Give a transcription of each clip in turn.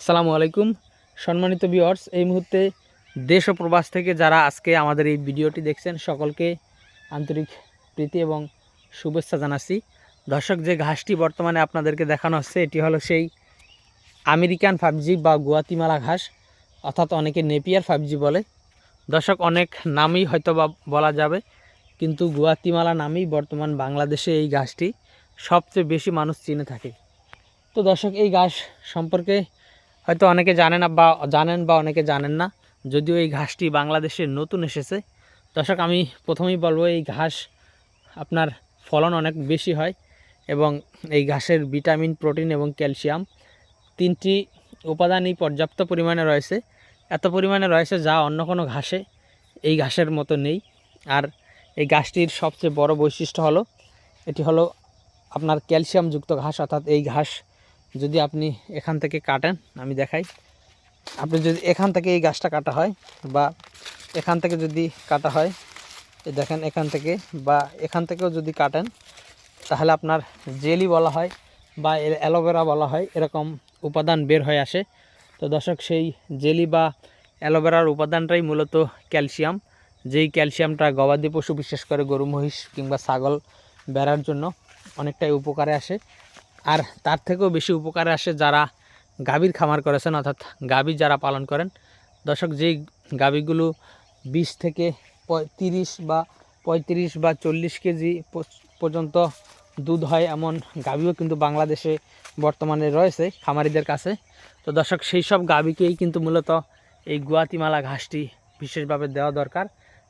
আসসালামু আলাইকুম। সম্মানিত ভিউয়ার্স এই মুহূর্তে দেশ ও প্রবাস থেকে যারা আজকে আমাদের এই ভিডিওটি দেখছেন, সকলকে আন্তরিক প্রীতি এবং শুভেচ্ছা জানাচ্ছি। দর্শক, যে ঘাসটি বর্তমানে আপনাদেরকে দেখানো হচ্ছে, এটি হলো সেই আমেরিকান ফাইভজি বা গুয়াতিমালা ঘাস, অর্থাৎ অনেকে নেপিয়ার ফাইভজি বলে। দর্শক, অনেক নামই হয়তো বা বলা যাবে, কিন্তু গুয়াতিমালা নামেই বর্তমান বাংলাদেশে এই ঘাসটি সবচেয়ে বেশি মানুষ চিনে থাকে। তো দর্শক, এই ঘাস সম্পর্কে হয়তো অনেকে জানে না বা জানেন বা অনেকে জানেন না, যদিও এই ঘাসটি বাংলাদেশে নতুন এসেছে। দর্শক, আমি প্রথমেই বলব, এই ঘাস আপনার ফলন অনেক বেশি হয় এবং এই ঘাসের ভিটামিন, প্রোটিন এবং ক্যালসিয়াম তিনটি উপাদানই পর্যাপ্ত পরিমাণে রয়েছে। এত পরিমাণে রয়েছে যা অন্য কোনো ঘাসে এই ঘাসের মতো নেই। আর এই ঘাসটির সবচেয়ে বড় বৈশিষ্ট্য হলো, এটি হলো আপনার ক্যালসিয়ামযুক্ত ঘাস, অর্থাৎ এই ঘাস যদি আপনি এখান থেকে কাটেন, আমি দেখাই। আপনি যদি এখান থেকে এই গাছটা কাটা হয় বা এখান থেকে যদি কাটা হয় দেখেন এখান থেকে, বা এখান থেকেও যদি কাটেন, তাহলে আপনার জেলি বলা হয় বা অ্যালোভেরা বলা হয়, এরকম উপাদান বের হয়ে আসে। তো দর্শক, সেই জেলি বা অ্যালোভেরার উপাদানটাই মূলত ক্যালসিয়াম। যেই ক্যালসিয়ামটা গবাদি পশু, বিশেষ করে গরু, মহিষ কিংবা ছাগল বেড়ার জন্য অনেকটাই উপকারে আসে। আর তার থেকেও বেশি উপকারে আসে যারা গাভীর খামার করেছেন, অর্থাৎ গাভী যারা পালন করেন। দর্শক, যেই গাভীগুলো বিশ থেকে তিরিশ বা পঁয়ত্রিশ বা চল্লিশ কেজি পর্যন্ত দুধ হয়, এমন গাভীও কিন্তু বাংলাদেশে বর্তমানে রয়েছে খামারিদের কাছে। তো দর্শক, সেই সব গাভীকেই কিন্তু মূলত এই গুয়াতিমালা ঘাসটি বিশেষভাবে দেওয়া দরকার।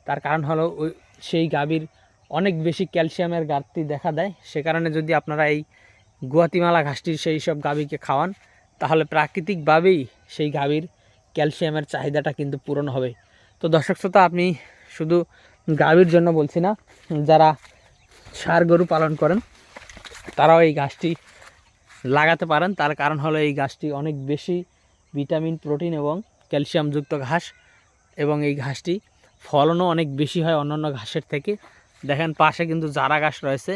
তার কারণ হলো ওই সেই গাভীর অনেক বেশি ক্যালসিয়ামের ঘাটতি দেখা দেয়। সে কারণে যদি আপনারা এই গুয়াতিমালা ঘাসটির সেই সব গাভীকে খাওয়ান, তাহলে প্রাকৃতিকভাবেই সেই গাভীর ক্যালসিয়ামের চাহিদাটা কিন্তু পূরণ হবে। তো দর্শক শ্রোতা, আপনি শুধু গাভীর জন্য বলছি না, যারা ষাঁড় গরু পালন করেন, তারাও এই গাছটি লাগাতে পারেন। তার কারণ হলো এই গাছটি অনেক বেশি ভিটামিন, প্রোটিন এবং ক্যালসিয়ামযুক্ত ঘাস এবং এই ঘাসটি ফলনও অনেক বেশি হয় অন্যান্য ঘাসের থেকে। দেখেন পাশে কিন্তু জারা ঘাস রয়েছে।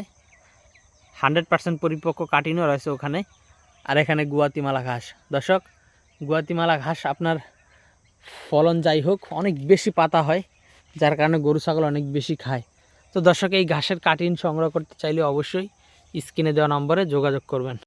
হান্ড্রেড পার্সেন্ট পরিপক্ক কাটিনও রয়েছে ওখানে। আর এখানে গুয়াতিমালা ঘাস। দর্শক, গুয়াতিমালা ঘাস আপনার ফলন যাই হোক, অনেক বেশি পাতা হয়, যার কারণে গরু, ছাগল অনেক বেশি খায়। তো দর্শক, এই ঘাসের কাটিন সংগ্রহ করতে চাইলে অবশ্যই স্ক্রিনে দেওয়া নম্বরে যোগাযোগ করবেন।